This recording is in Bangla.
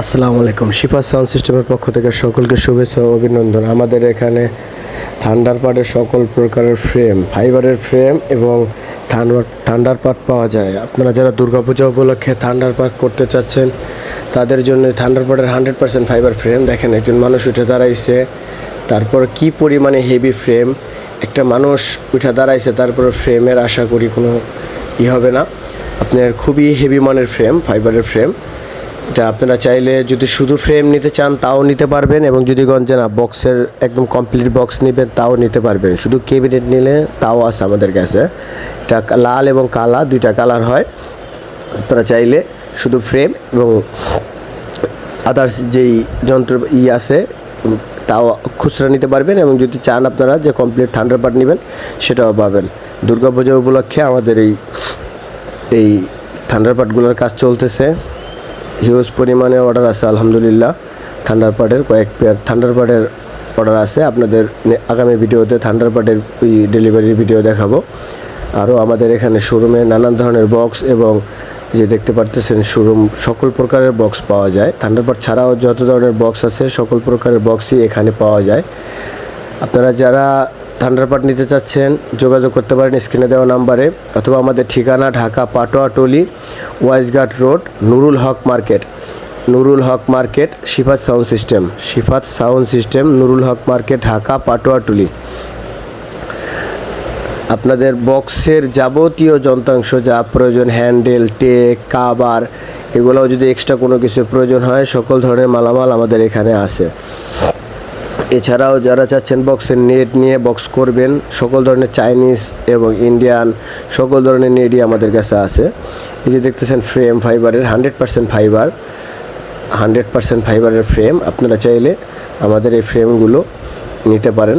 আসসালামু আলাইকুম। শিফা সাউন্ড সিস্টেমের পক্ষ থেকে সকলকে শুভেচ্ছা ও অভিনন্দন। আমাদের এখানে থান্ডার পার্টের সকল প্রকারের ফ্রেম ফাইবারের ফ্রেম এবং থান্ডার পার্ট পাওয়া যায়। আপনারা যারা দুর্গাপূজা উপলক্ষে থান্ডার পার্ট করতে চাচ্ছেন, তাদের জন্য থান্ডার পার্টের হান্ড্রেড পার্সেন্ট ফাইবার ফ্রেম দেখেন, একজন মানুষ উঠে দাঁড়াইছে, তারপর কি পরিমাণে হেভি ফ্রেম একটা মানুষ উঠে দাঁড়াইছে, তারপর ফ্রেমের আশা করি কোনো ই হবে না। আপনার খুবই হেভি মানের ফ্রেম ফাইবারের ফ্রেম এটা আপনারা চাইলে যদি শুধু ফ্রেম নিতে চান, তাও নিতে পারবেন এবং যদি গঞ্জে না বক্সের একদম কমপ্লিট বক্স নেবেন, তাও নিতে পারবেন। শুধু কেবিনেট নিলে তাও আছে আমাদের কাছে। এটা লাল এবং কালা, দুইটা কালার হয়। আপনারা চাইলে শুধু ফ্রেম এবং আদার্স যেই যন্ত্র ই আছে, তাও খুচরা নিতে পারবেন এবং যদি চান আপনারা যে কমপ্লিট থান্ডার পার্ট নেবেন, সেটাও পাবেন। দুর্গাপূজা উপলক্ষে আমাদের এই এই থান্ডার পার্টগুলোর কাজ চলতেছে। হিউজ পরিমাণে অর্ডার আছে, আলহামদুলিল্লাহ। থান্ডার পার্টের কয়েক পেয়ার থান্ডার পার্টের অর্ডার আছে। আপনাদের আগামী ভিডিওতে থান্ডার পার্টের ডেলিভারির ভিডিও দেখাবো। আরও আমাদের এখানে শোরুমে নানান ধরনের বক্স এবং যে দেখতে পারতেছেন শোরুম সকল প্রকারের বক্স পাওয়া যায়। থান্ডার পার্ট ছাড়াও যত ধরনের বক্স আছে, সকল প্রকারের বক্সই এখানে পাওয়া যায়। আপনারা যারা থান্ডার পার্ট নিতে চাচ্ছেন, যোগাযোগ করতে পারেন স্ক্রিনে দেওয়া নাম্বারে, অথবা আমাদের ঠিকানা Dhaka Patuatuli Wiseghat road, Nurul Haque market. Nurul Haque market, Shifat sound system. Shifat sound system, Nurul Haque market, Dhaka Patuatuli. আপনাদের বক্সের যাবতীয় যন্ত্রাংশ, যা প্রয়োজন, হ্যান্ডেল, টেক, কাবার, এগুলোও যদি এক্সট্রা কোনো কিছু প্রয়োজন হয়, সকল ধরনের মালামাল আমাদের এখানে আছে। এছাড়াও যারা চাচ্ছেন বক্সের নেট নিয়ে বক্স করবেন, সকল ধরনের চাইনিজ এবং ইন্ডিয়ান সকল ধরনের নেটই আমাদের কাছে আছে। এই যে দেখতেছেন ফ্রেম ফাইবারের hundred percent fibre hundred percent ফাইবারের ফ্রেম আপনারা চাইলে আমাদের এই ফ্রেমগুলো নিতে পারেন।